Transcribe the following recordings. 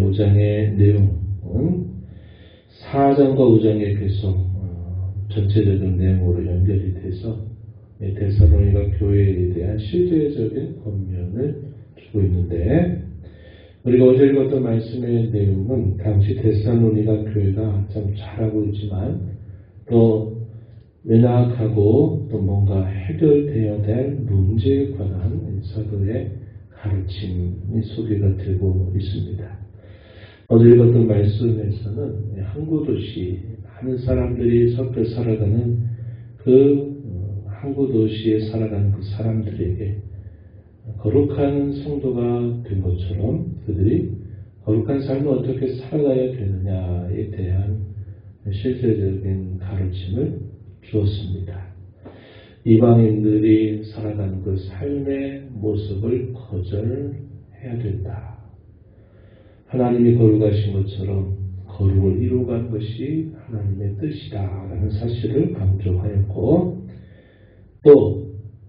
5장의 내용은 4장과 5장의 계속 어, 전체적인 내용으로 연결이 돼서 이 데살로니가 교회에 대한 실제적인 권면을 주고 있는데 우리가 어제 읽었던 말씀의 내용은 당시 데살로니가 교회가 참 잘하고 있지만 또 명확하고 또 뭔가 해결되어야 될 문제에 관한 사도의 가르침이 소개가 되고 있습니다. 어제 읽었던 말씀에서는 항구 도시 많은 사람들이 섞여 살아가는 그 어, 항구 도시에 살아가는 그 사람들에게 거룩한 성도가 된 것처럼 그들이 거룩한 삶을 어떻게 살아가야 되느냐에 대한 실제적인 가르침을 주었습니다. 이방인들이 살아가는 그 삶의 모습을 거절해야 된다. 하나님이 거룩하신 것처럼 거룩을 이루어간 것이 하나님의 뜻이다라는 사실을 강조하였고 또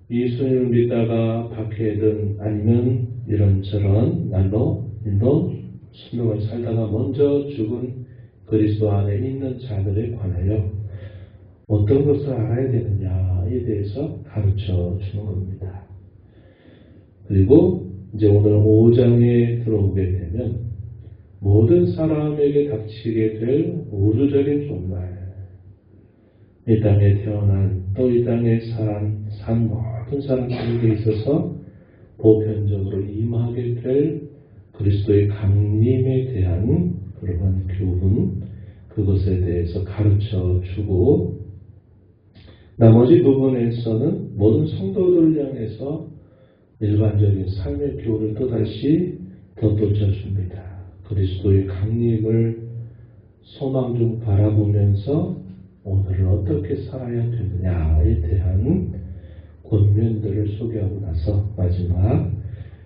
예수님을 믿다가 박해든 아니면 이런저런 날로 일로 순종을 살다가 먼저 죽은 그리스도 안에 있는 자들에 관하여 어떤 것을 알아야 되느냐에 대해서 가르쳐 주는 겁니다. 그리고 이제 오늘 5장에 들어오게 되면 모든 사람에게 닥치게 될 우주적인 종말, 이 땅에 태어난 또 이 땅에 산, 산 모든 사람들에게 있어서 보편적으로 임하게 될 그리스도의 강림에 대한 그러한 교훈, 그것에 대해서 가르쳐 주고, 나머지 부분에서는 모든 성도들 향해서 일반적인 삶의 교훈을 또다시 덧붙여 줍니다. 그리스도의 강림을 소망 중 바라보면서 오늘을 어떻게 살아야 되느냐에 대한 권면들을 소개하고 나서 마지막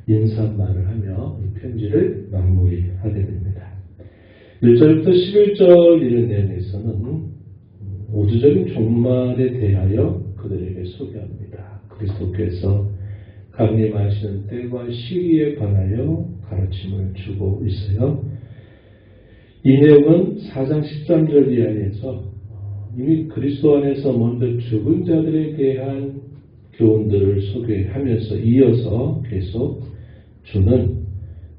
인사말을 하며 이 편지를 마무리하게 됩니다. 1절부터 11절 이런 내용에서는 우주적인 종말에 대하여 그들에게 소개합니다. 그리스도께서 강림하시는 때와 시기에 관하여 가르침을 주고 있어요. 이 내용은 4장 13절 이하에서 이미 그리스도 안에서 먼저 죽은 자들에 대한 교훈들을 소개하면서 이어서 계속 주는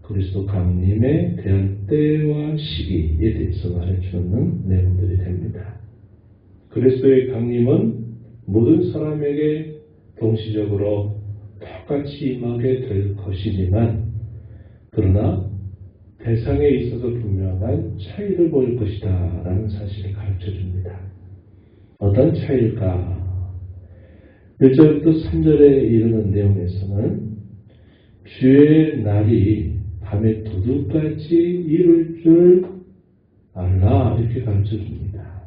그리스도 강림에 대한 때와 시기에 대해서 말해주는 내용들이 됩니다. 그리스도의 강림은 모든 사람에게 동시적으로 똑같이 임하게 될 것이지만 그러나 대상에 있어서 분명한 차이를 보일 것이다 라는 사실을 가르쳐 줍니다. 어떤 차이일까? 1절부터 3절에 이르는 내용에서는 주의 날이 밤에 도둑같이 이룰 줄 알라 이렇게 가르쳐 줍니다.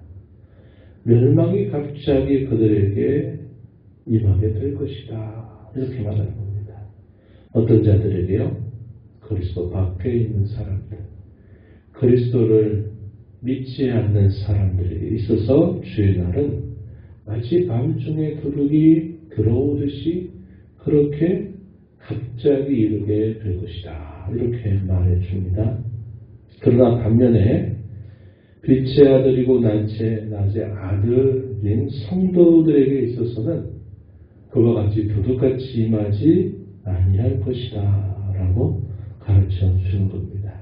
멸망이 갑자기 그들에게 임하게 될 것이다 이렇게 말하는 겁니다. 어떤 자들에게요? 그리스도 밖에 있는 사람들, 그리스도를 믿지 않는 사람들에게 있어서 주의 날은 마치 밤중에 도둑이 들어오듯이 그렇게 갑자기 이르게 될 것이다. 이렇게 말해 줍니다. 그러나 반면에 빛의 아들이고 낮의, 낮의 아들인 성도들에게 있어서는 그와 같이 도둑같이 임하지 아니할 것이다. 라고 가르쳐 주는 겁니다.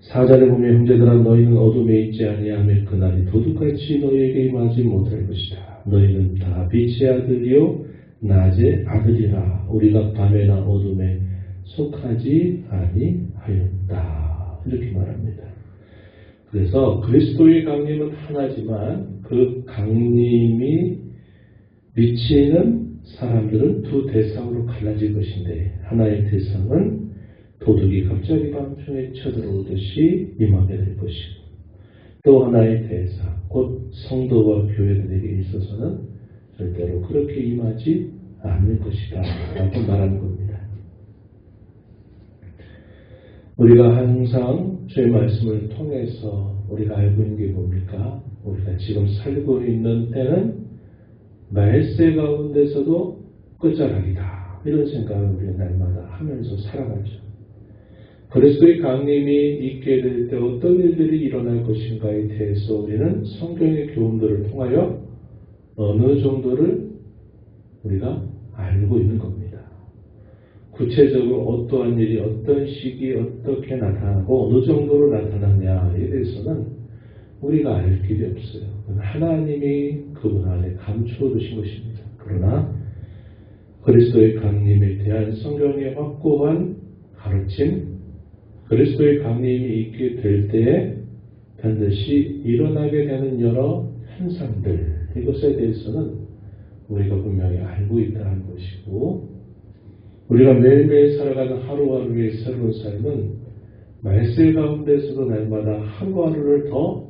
사절에 보면 형제들아 너희는 어둠에 있지 아니하며 그날이 도둑같이 너희에게 임하지 못할 것이다. 너희는 다 빛의 아들이요 낮의 아들이라 우리가 밤에나 어둠에 속하지 아니하였다. 이렇게 말합니다. 그래서 그리스도의 강림은 하나지만 그 강림이 미치는 사람들은 두 대상으로 갈라질 것인데 하나의 대상은 도둑이 갑자기 밤중에 쳐들어오듯이 임하게 될 것이고 또 하나의 대상 곧 성도와 교회들에게 있어서는 절대로 그렇게 임하지 않을 것이다 라고 말하는 겁니다. 우리가 항상 주의 말씀을 통해서 우리가 알고 있는 게 뭡니까? 우리가 지금 살고 있는 때는 말세 가운데서도 끝자락이다. 이런 생각을 우리가 날마다 하면서 살아가죠. 그리스도의 강림이 있게 될 때 어떤 일들이 일어날 것인가에 대해서 우리는 성경의 교훈들을 통하여 어느 정도를 우리가 알고 있는 겁니다. 구체적으로 어떠한 일이 어떤 시기 어떻게 나타나고 어느 정도로 나타나냐에 대해서는 우리가 알 길이 없어요. 하나님이 그분 안에 감추어 두신 것입니다. 그러나 그리스도의 강림에 대한 성경의 확고한 가르침, 그리스도의 강림이 있게 될 때에 반드시 일어나게 되는 여러 현상들, 이것에 대해서는 우리가 분명히 알고 있다는 것이고, 우리가 매일매일 살아가는 하루하루의 새로운 삶은 말세 가운데서도 날마다 하루하루를 더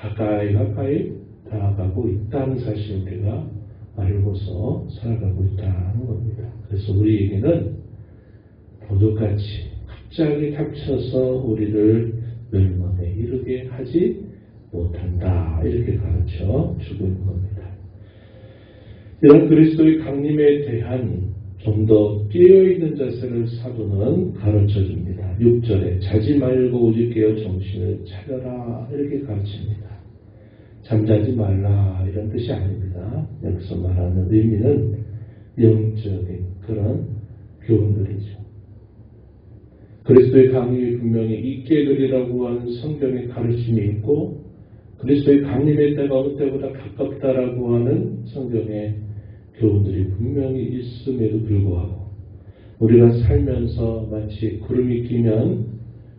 가까이 가까이 다가가고 있다는 사실을 우리가 알고서 살아가고 있다는 겁니다. 그래서 우리에게는 도둑같이 갑자기 닥쳐서 우리를 멸망에 이르게 하지 못한다. 이렇게 가르쳐 주고 있는 겁니다. 이런 그리스도의 강림에 대한 좀 더 깨어있는 자세를 사도는 가르쳐 줍니다. 6절에 자지 말고 오직 깨어 정신을 차려라. 이렇게 가르칩니다. 잠자지 말라. 이런 뜻이 아닙니다. 여기서 말하는 의미는 영적인 그런 교훈들이죠. 그리스도의 강림이 분명히 있게 되리라고 하는 성경의 가르침이 있고 그리스도의 강림의 때가 어느 때보다 가깝다라고 하는 성경의 교훈들이 분명히 있음에도 불구하고 우리가 살면서 마치 구름이 끼면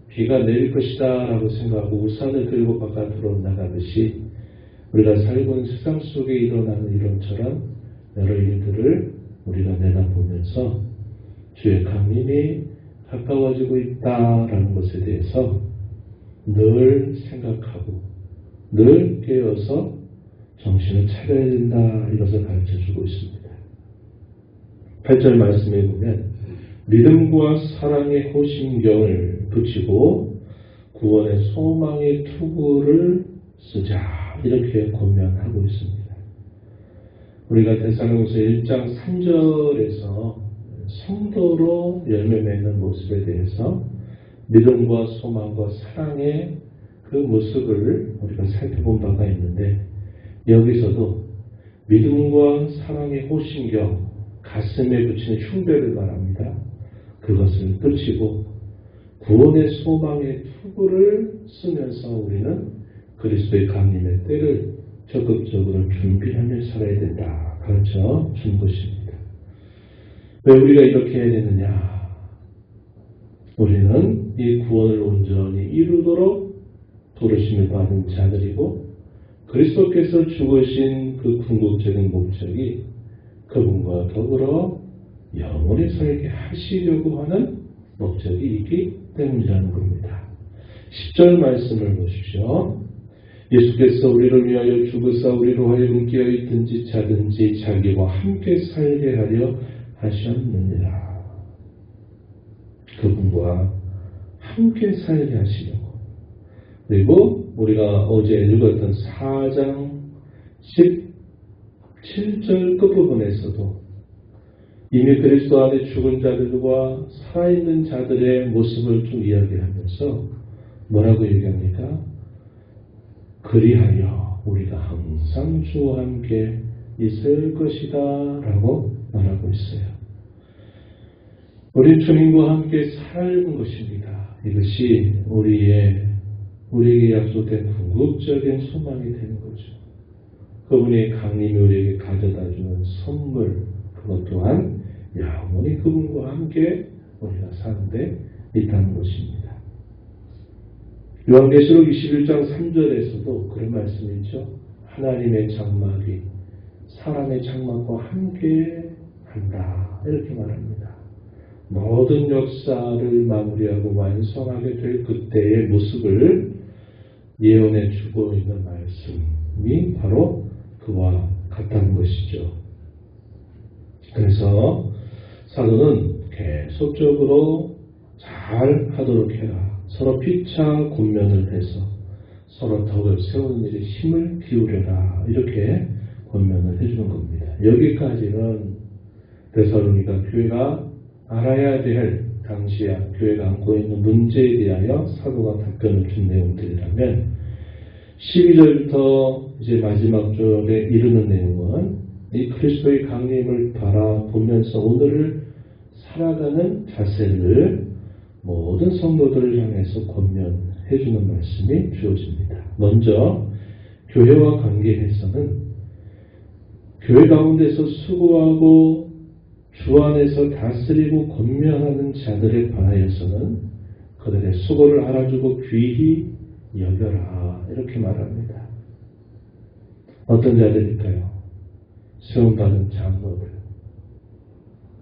비가 내릴 것이다 라고 생각하고 우산을 들고 바깥으로 나가듯이 우리가 살고 있는 세상 속에 일어나는 이런저런 여러 일들을 우리가 내다보면서 주의 강림이 가까워지고 있다라는 것에 대해서 늘 생각하고 늘 깨어서 정신을 차려야 된다 이것을 가르쳐 주고 있습니다. 8절 말씀에 보면 믿음과 사랑의 호심경을 붙이고 구원의 소망의 투구를 쓰자 이렇게 권면하고 있습니다. 우리가 대사로서 1장 3절에서 성도로 열매 맺는 모습에 대해서 믿음과 소망과 사랑의 그 모습을 우리가 살펴본 바가 있는데 여기서도 믿음과 사랑의 호신경, 가슴에 붙이는 흉배를 말합니다. 그것을 붙이고 구원의 소망의 투구를 쓰면서 우리는 그리스도의 강림의 때를 적극적으로 준비하며 살아야 된다. 가르쳐 준 것입니다. 왜 우리가 이렇게 해야 되느냐? 우리는 이 구원을 온전히 이루도록 부르심을 받은 자들이고 그리스도께서 죽으신 그 궁극적인 목적이 그분과 더불어 영원히 살게 하시려고 하는 목적이 있기 때문이라는 겁니다. 10절 말씀을 보십시오. 예수께서 우리를 위하여 죽으사 우리로 하여금 깨어 있든지 자든지 자기와 함께 살게 하려 하셨느니라. 그분과 함께 살게 하시려고. 그리고 우리가 어제 읽었던 4장 17절 끝부분에서도 이미 그리스도 안에 죽은 자들과 살아있는 자들의 모습을 좀 이야기하면서 뭐라고 얘기합니까? 그리하여 우리가 항상 주와 함께 있을 것이다 라고 말하고 있어요. 우리 주님과 함께 살는 것입니다. 이것이 우리의 우리에게 약속된 궁극적인 소망이 되는 거죠. 그분의 강림이 우리에게 가져다 주는 선물, 그것 또한 영원히 그분과 함께 우리가 사는데 있다는 것입니다. 요한계시록 21장 3절에서도 그런 말씀이 있죠. 하나님의 장막이 사람의 장막과 함께 한다. 이렇게 말합니다. 모든 역사를 마무리하고 완성하게 될 그때의 모습을 예언해 주고 있는 말씀이 바로 그와 같다는 것이죠. 그래서 사도는 계속적으로 잘 하도록 해라. 서로 피차 권면을 해서 서로 덕을 세우는 일에 힘을 기울여라. 이렇게 권면을 해주는 겁니다. 여기까지는 데살로니가 교회가 알아야 될 당시에 교회가 안고 있는 문제에 대하여 사도가 답변을 준 내용들이라면 12절부터 이제 마지막 절에 이르는 내용은 이 그리스도의 강림을 바라보면서 오늘을 살아가는 자세를 모든 성도들을 향해서 권면해 주는 말씀이 주어집니다. 먼저 교회와 관계에서는 교회 가운데서 수고하고 주 안에서 다스리고 권면하는 자들에 관하여서는 그들의 수고를 알아주고 귀히 여겨라 이렇게 말합니다. 어떤 자들일까요? 세움받은 장로들,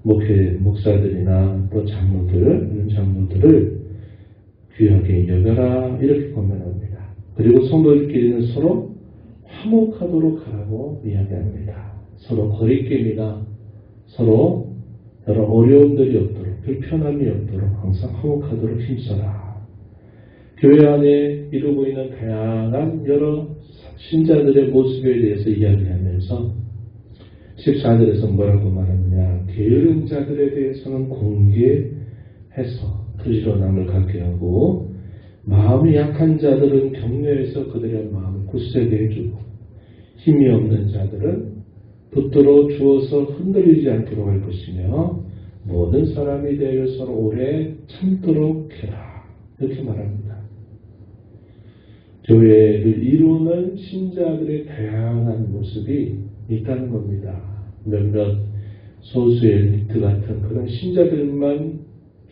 목회 목사들이나 또 장로들, 이런 장로들을 귀하게 여겨라 이렇게 권면합니다. 그리고 성도들끼리는 서로 화목하도록 하라고 이야기합니다. 서로 거리낌이나 서로 여러 어려움들이 없도록 불편함이 없도록 항상 화목하도록 힘써라. 교회 안에 이루고 있는 다양한 여러 신자들의 모습에 대해서 이야기하면서 14절에서 뭐라고 말하느냐 게으른 자들에 대해서는 공개해서 남을 갖게 하고 마음이 약한 자들은 격려해서 그들의 마음을 굳세게 해주고 힘이 없는 자들은 붙들어 주어서 흔들리지 않도록 할 것이며 모든 사람이 서로 오래 참도록 해라 이렇게 말합니다. 교회를 이루는 신자들의 다양한 모습이 있다는 겁니다. 몇몇 소수의 엘리트 같은 그런 신자들만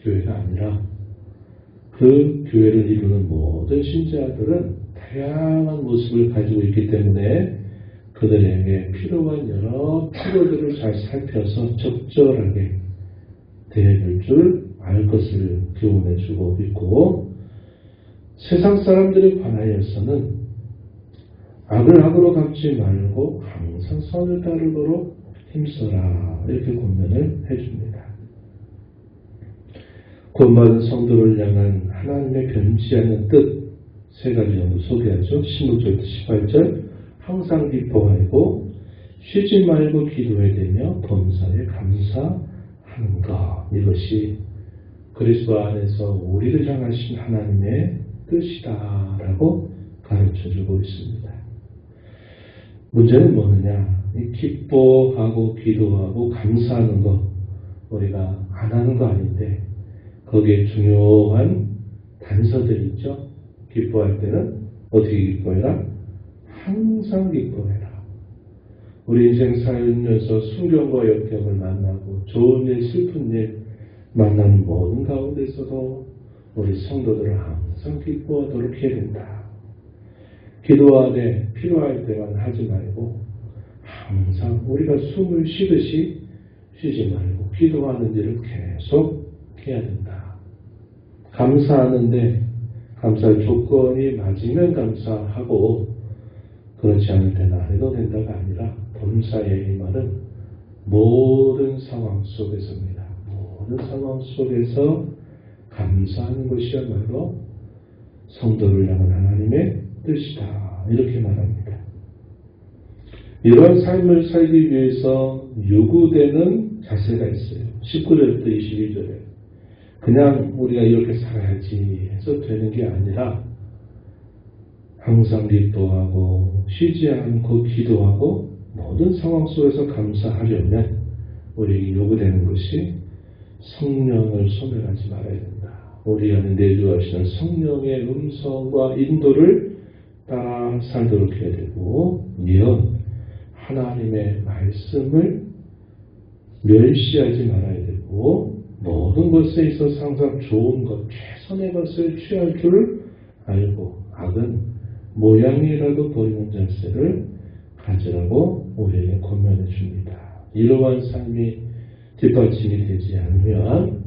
교회가 아니라 그 교회를 이루는 모든 신자들은 다양한 모습을 가지고 있기 때문에 그들에게 필요한 여러 필요들을 잘 살펴서 적절하게 대해줄 줄 알 것을 교훈해 주고 있고 세상 사람들에 관하여서는 악을 악으로 갚지 말고 항상 선을 따르도록 힘써라 이렇게 권면을 해줍니다. 구원받은 성도를 향한 하나님의 변치 않는 뜻 세 가지 정도 소개하죠. 16절부터 18절 항상 기뻐하고 쉬지 말고 기도해야 되며 범사에 감사하는 것 이것이 그리스도 안에서 우리를 향하신 하나님의 뜻이다라고 가르쳐 주고 있습니다. 문제는 뭐느냐? 기뻐하고 기도하고 감사하는 것 우리가 안 하는 거 아닌데 거기에 중요한 단서들이 있죠. 기뻐할 때는 어떻게 기뻐해라? 항상 기뻐해라. 우리 인생 살면서 순경과 역경을 만나고 좋은 일, 슬픈 일 만나는 모든 가운데서도 우리 성도들을 항상 기뻐하도록 해야 된다. 기도하되 필요할 때만 하지 말고 항상 우리가 숨을 쉬듯이 쉬지 말고 기도하는 일을 계속 해야 된다. 감사하는데 감사할 조건이 맞으면 감사하고 그렇지 않을 안 해도 된다가 아니라 범사의 이 말은 모든 상황 속에서입니다. 모든 상황 속에서 감사하는 것이야말로 성도를 향한 하나님의 뜻이다. 이렇게 말합니다. 이러한 삶을 살기 위해서 요구되는 자세가 있어요. 19절부터 22절에. 그냥 우리가 이렇게 살아야지 해서 되는 게 아니라 항상 기도하고 쉬지 않고 기도하고 모든 상황 속에서 감사하려면 우리에게 요구되는 것이 성령을 소멸하지 말아야 된다. 우리 안에 내주하시는 성령의 음성과 인도를 따라 살도록 해야 되고 예언 하나님의 말씀을 멸시하지 말아야 되고 모든 것에 있어서 항상 좋은 것, 최선의 것을 취할 줄 알고 악은 모양이라도 보이는 자세를 가지라고 우리에게 권면해 줍니다. 이러한 삶이 뒷받침이 되지 않으면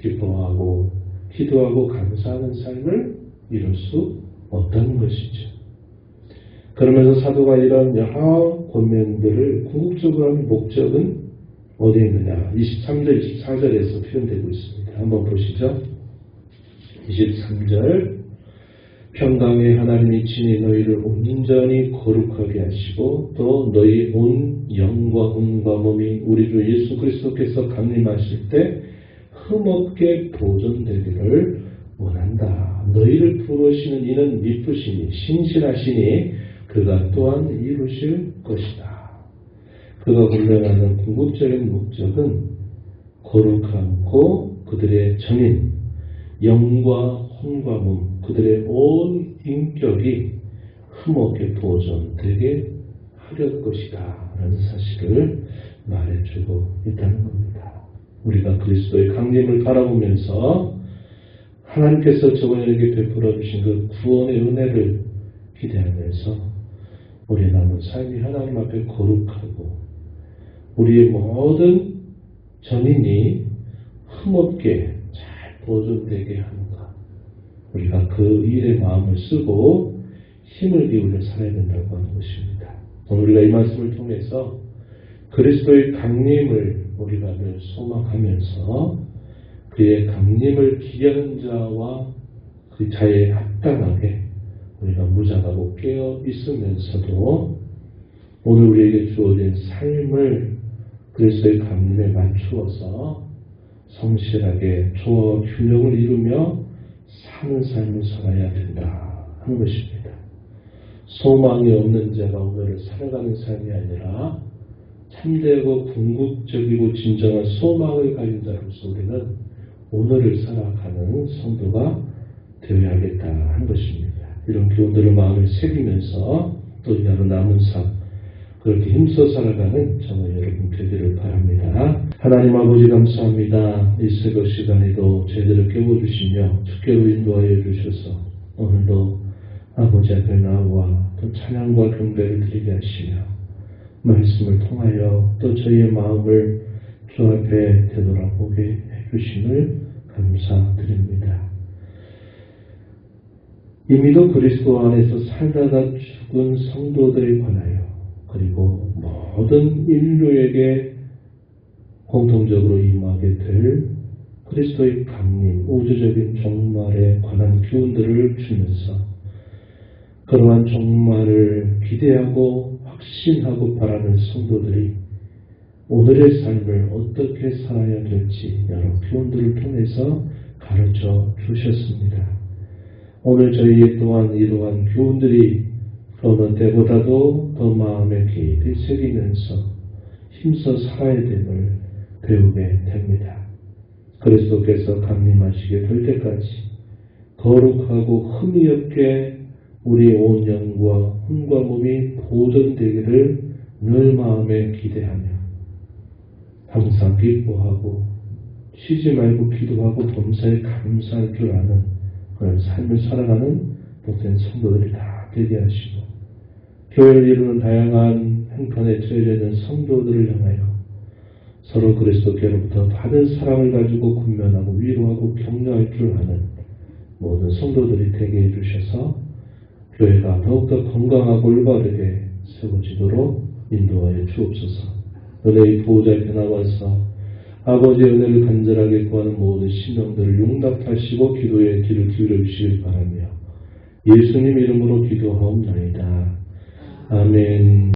기뻐하고 기도하고 감사하는 삶을 이룰 수 없다는 것이죠. 그러면서 사도가 이런 여러 권면들을 궁극적으로 하는 목적은 어디에 있느냐? 23절, 24절에서 표현되고 있습니다. 한번 보시죠. 23절 평강의 하나님이 친히 너희를 온전히 거룩하게 하시고 또 너희 온 영과 혼과 몸이 우리 주 예수 그리스도께서 강림하실 때 흠없게 보존되기를 원한다. 너희를 부르시는 이는 미쁘시니 신실하시니 그가 또한 이루실 것이다. 그가 분명하는 궁극적인 목적은 거룩하고 그들의 정인, 영과 몸, 그들의 온 인격이 흠없게 보존되게 하려 것이다. 라는 사실을 말해주고 있다는 겁니다. 우리가 그리스도의 강림을 바라보면서 하나님께서 저번에게 베풀어 주신 그 구원의 은혜를 기대하면서 우리 남은 삶이 하나님 앞에 거룩하고 우리의 모든 전인이 흠없게 잘 보존되게 하는가. 우리가 그 일에 마음을 쓰고 힘을 기울여 살아야 된다고 하는 것입니다. 오늘 우리가 이 말씀을 통해서 그리스도의 강림을 우리가 늘 소망하면서 그의 강림을 기하는 자와 그 자에 합당하게 우리가 무장하고 깨어 있으면서도 오늘 우리에게 주어진 삶을 그리스도의 강림에 맞추어서 성실하게 조화와 균형을 이루며 사는 삶을 살아야 된다 하는 것입니다. 소망이 없는 자가 오늘을 살아가는 삶이 아니라 참되고 궁극적이고 진정한 소망을 가진 자로서 우리는 오늘을 살아가는 성도가 되어야겠다 하는 것입니다. 이런 교훈들을 마음에 새기면서 또 이 하루 남은 삶 그렇게 힘써 살아가는 저와 여러분 되기를 바랍니다. 하나님 아버지 감사합니다. 이 새벽 시간에도 저희들을 깨워주시며 주께로 인도하여 주셔서 오늘도 아버지 앞에 나와 또 찬양과 경배를 드리게 하시며 말씀을 통하여 또 저희의 마음을 주 앞에 되돌아보게 해주심을 감사드립니다. 이미도 그리스도 안에서 살다가 죽은 성도들에 관하여 그리고 모든 인류에게 공통적으로 임하게 될 그리스도의 강림, 우주적인 종말에 관한 교훈들을 주면서 그러한 종말을 기대하고 확신하고 바라는 성도들이 오늘의 삶을 어떻게 살아야 될지 여러 교훈들을 통해서 가르쳐 주셨습니다. 오늘 저희 또한 이러한 교훈들이 어느 때보다도 더 마음에 깊이 새기면서 힘써 살아야 됨을 배우게 됩니다. 그리스도께서 강림하시게 될 때까지 거룩하고 흠이 없게 우리 온 영과 혼과 몸이 보존되기를 늘 마음에 기대하며 항상 기뻐하고 쉬지 말고 기도하고 범사에 감사할 줄 아는 그런 삶을 살아가는 복된 성도들이 다 되게 하시고 교회를 이루는 다양한 형편에 처해져 있는 성도들을 향하여 서로 그리스도께로부터 받은 사랑을 가지고 군면하고 위로하고 격려할 줄 아는 모든 성도들이 되게 해주셔서 교회가 더욱더 건강하고 올바르게 세워지도록 인도하여 주옵소서. 은혜의 보호자의 변화와서 아버지의 은혜를 간절하게 구하는 모든 신령들을 용납하시고 기도에 귀를 기울여 주시길 바라며 예수님 이름으로 기도하옵나이다. 아멘.